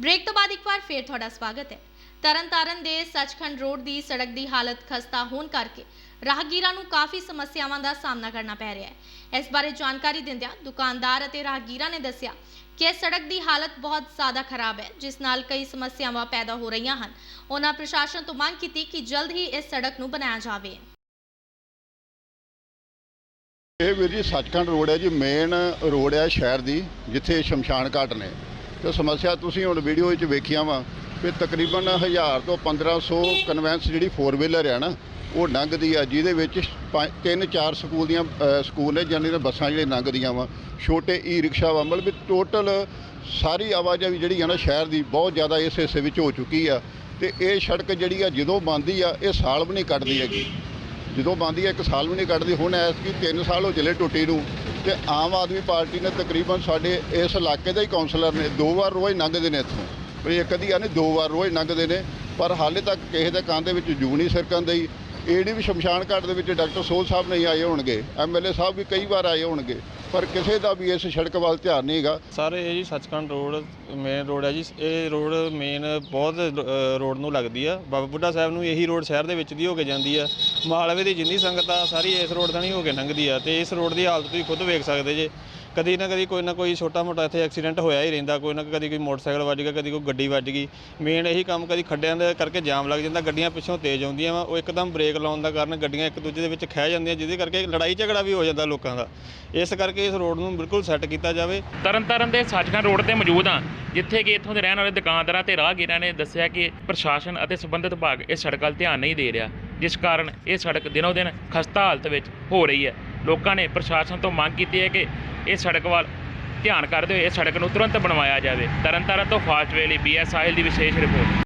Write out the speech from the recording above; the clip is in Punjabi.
ਬ੍ਰੇਕ ਤੋਂ ਬਾਅਦ ਇੱਕ ਵਾਰ ਫੇਰ ਤੁਹਾਡਾ ਸਵਾਗਤ ਹੈ। ਤਰਨਤਾਰਨ ਦੇ ਸੱਚਖੰਡ ਰੋਡ ਦੀ ਸੜਕ ਦੀ ਹਾਲਤ ਖਸਤਾ ਹੋਣ ਕਰਕੇ ਰਾਹਗੀਰਾਂ ਨੂੰ ਕਾਫੀ ਸਮੱਸਿਆਵਾਂ ਦਾ ਸਾਹਮਣਾ ਕਰਨਾ ਪੈ ਰਿਹਾ ਹੈ। ਇਸ ਬਾਰੇ ਜਾਣਕਾਰੀ ਦਿੰਦਿਆਂ ਦੁਕਾਨਦਾਰ ਅਤੇ ਰਾਹਗੀਰਾਂ ਨੇ ਦੱਸਿਆ ਕਿ ਸੜਕ ਦੀ ਹਾਲਤ ਬਹੁਤ ਜ਼ਿਆਦਾ ਖਰਾਬ ਹੈ, ਜਿਸ ਨਾਲ ਕਈ ਸਮੱਸਿਆਵਾਂ ਪੈਦਾ ਹੋ ਰਹੀਆਂ ਹਨ। ਉਹਨਾਂ ਪ੍ਰਸ਼ਾਸਨ ਤੋਂ ਮੰਗ ਕੀਤੀ ਕਿ ਜਲਦ ਹੀ ਇਸ ਸੜਕ ਨੂੰ ਬਣਾਇਆ ਜਾਵੇ। ਇਹ ਵੀਰ ਜੀ ਸੱਚਖੰਡ ਰੋਡ ਹੈ ਜੀ ਮੇਨ ਰੋਡ ਹੈ ਸ਼ਹਿਰ ਦੀ, ਜਿੱਥੇ ਸ਼ਮਸ਼ਾਨ ਘਾਟ ਨੇ। ਤੇ ਸਮੱਸਿਆ ਤੁਸੀਂ ਹੁਣ ਵੀਡੀਓ ਵਿੱਚ ਵੇਖਿਆ ਵਾ ਕਿ ਤਕਰੀਬਨ 1000 ਤੋਂ 1500 ਕਨਵੈਂਸ ਜਿਹੜੀ 4 ਵੀਲਰ ਆ ਨਾ, ਉਹ ਲੰਘਦੀ ਆ, ਜਿਹਦੇ ਵਿੱਚ ਪੰਜ- ਤਿੰਨ, ਚਾਰ ਸਕੂਲ ਦੀਆਂ ਸਕੂਲ ਨੇ ਜਾਨੀ ਨੇ ਬੱਸਾਂ ਜਿਹੜੀਆਂ ਲੰਘਦੀਆਂ ਵਾ, ਛੋਟੇ ਈ ਰਿਕਸ਼ਾ ਵਾ, ਮਤਲਬ ਵੀ ਟੋਟਲ ਸਾਰੀ ਆਵਾਜਾਈ ਜਿਹੜੀ ਆ ਨਾ ਸ਼ਹਿਰ ਦੀ ਬਹੁਤ ਜ਼ਿਆਦਾ ਇਸ ਹਿੱਸੇ ਵਿੱਚ ਹੋ ਚੁੱਕੀ ਆ ਤੇ ਇਹ ਸੜਕ ਜਿਹੜੀ ਆ ਜਦੋਂ ਬਣਦੀ ਆ, ਇਹ ਸਾਲ ਵੀ ਨਹੀਂ ਕੱਟਦੀ ਹੈਗੀ। ਜਦੋਂ ਬੰਦੀ ਇੱਕ ਸਾਲ ਵੀ ਨਹੀਂ ਕੱਟਦੀ ਹੁਣ ਐਸ ਐਤਕੀ 3 ਸਾਲ ਹੋ ਚਲੇ ਟੁੱਟੀ ਨੂੰ ਕਿ ਆਮ ਆਦਮੀ ਪਾਰਟੀ ਨੇ ਤਕਰੀਬਨ ਸਾਡੇ ਇਸ ਇਲਾਕੇ ਦੇ ਹੀ ਕਾਉਂਸਲਰ ਨੇ ਦੋ ਵਾਰ ਰੋਜ਼ ਲੰਘਦੇ ਨੇ ਇੱਥੋਂ। ਪਰ ਇਹ ਕਦੀ ਆ ਨਹੀਂ ਦੋ ਵਾਰ ਰੋਜ਼ ਲੰਘਦੇ ਨੇ, ਪਰ ਹਾਲੇ ਤੱਕ ਕਿਸੇ ਦੇ ਕੰਨ ਦੇ ਵਿੱਚ ਜੂ ਨਹੀਂ ਸਰਕਣ ਦਈ। ਏਡੀ ਵੀ ਸ਼ਮਸ਼ਾਨ ਘਾਟ ਦੇ ਵਿੱਚ ਡਾਕਟਰ ਸੋਲ ਸਾਹਿਬ ਨਹੀਂ ਆਏ ਹੋਣਗੇ ਐਮਐਲਏ ਸਾਹਿਬ ਵੀ ਕਈ ਵਾਰ ਆਏ ਹੋਣਗੇ। ਪਰ ਕਿਸੇ ਦਾ ਵੀ ਇਸ ਸੜਕ ਵੱਲ ਧਿਆਨ ਨਹੀਂ ਹੈਗਾ। ਸਰ ਇਹ ਜੀ ਸੱਚਖੰਡ ਰੋਡ ਮੇਨ ਰੋਡ ਹੈ ਜੀ। ਇਹ ਰੋਡ ਮੇਨ ਬਹੁਤ ਰੋਡ ਨੂੰ ਲੱਗਦੀ ਆ। ਬਾਬਾ ਬੁੱਢਾ ਸਾਹਿਬ ਨੂੰ ਇਹੀ ਰੋਡ ਸ਼ਹਿਰ ਦੇ ਵਿੱਚ ਦੀ ਹੋ ਕੇ ਜਾਂਦੀ ਆ। ਮਾਲਵੇ ਦੀ ਜਿੰਨੀ ਸੰਗਤ ਆ, ਸਾਰੀ ਇਸ ਰੋਡ ਥਾਣੀ ਹੋ ਕੇ ਲੰਘਦੀ ਆ। ਤੇ ਇਸ ਰੋਡ ਦੀ ਹਾਲਤ ਤੁਸੀਂ ਖੁਦ ਵੇਖ ਸਕਦੇ ਜੇ। ਕਦੀ ਨਾ ਕਦੀ ਕੋਈ ਨਾ ਕੋਈ ਛੋਟਾ ਮੋਟਾ ਇੱਥੇ ਐਕਸੀਡੈਂਟ ਹੋਇਆ ਹੀ ਰਹਿੰਦਾ, ਕੋਈ ਨਾ ਕਦੀ ਕੋਈ ਮੋਟਰਸਾਈਕਲ ਵੱਜ ਗਿਆ, ਕਦੀ ਕੋਈ ਗੱਡੀ ਵੱਜ ਗਈ। ਮੇਨ ਇਹੀ ਕੰਮ ਕਦੀ ਖੱਡਿਆਂ ਦੇ ਕਰਕੇ ਜਾਮ ਲੱਗ ਜਾਂਦਾ, ਗੱਡੀਆਂ ਪਿੱਛੋਂ ਤੇਜ਼ ਆਉਂਦੀਆਂ ਵਾ, ਉਹ ਇੱਕਦਮ ਬ੍ਰੇਕ ਲਾਉਣ ਦਾ ਕਾਰਨ ਗੱਡੀਆਂ ਇੱਕ ਦੂਜੇ ਦੇ ਵਿੱਚ ਖਹਿ ਜਾਂਦੀਆਂ, ਜਿਹਦੇ ਕਰਕੇ ਲੜਾਈ ਝਗੜਾ ਵੀ ਹੋ ਜਾਂਦਾ ਲੋਕਾਂ ਦਾ। ਇਸ ਕਰਕੇ ਇਸ ਰੋਡ ਨੂੰ ਬਿਲਕੁਲ ਸੈੱਟ ਕੀਤਾ ਜਾਵੇ। ਤਰਨਤਾਰਨ ਦੇ ਸੱਚਖੰਡ ਰੋਡ ਤੇ ਮੌਜੂਦ ਹਾਂ, ਜਿੱਥੇ ਕਿ ਇੱਥੋਂ ਦੇ ਰਹਿਣ ਵਾਲੇ ਦੁਕਾਨਦਾਰਾਂ ਤੇ ਰਾਹਗੀਰਾਂ ਨੇ ਦੱਸਿਆ ਕਿ ਪ੍ਰਸ਼ਾਸਨ ਅਤੇ ਸੰਬੰਧਿਤ ਵਿਭਾਗ ਇਸ ਸੜਕ ਵੱਲ ਧਿਆਨ ਨਹੀਂ ਦੇ ਰਿਹਾ, ਜਿਸ ਕਾਰਨ ਇਹ ਸੜਕ ਦਿਨੋ ਦਿਨ ਖਸਤਾ ਹਾਲਤ ਵਿੱਚ ਹੋ ਰਹੀ ਹੈ। ਲੋਕਾਂ ਨੇ ਪ੍ਰਸ਼ਾਸਨ ਤੋਂ ਮੰਗ ਕੀਤੀ ਹੈ ਕਿ ਇਹ ਸੜਕ ਵੱਲ ਧਿਆਨ ਕਰਦੇ ਹੋਏ ਇਹ ਸੜਕ ਨੂੰ ਤੁਰੰਤ ਬਣਵਾਇਆ ਜਾਵੇ। ਤਰਨਤਾਰਨ ਤੋਂ ਫਾਸਟਵੇ ਲਈ ਬੀਐਸ ਸਾਹਿਲ ਦੀ ਵਿਸ਼ੇਸ਼ ਰਿਪੋਰਟ।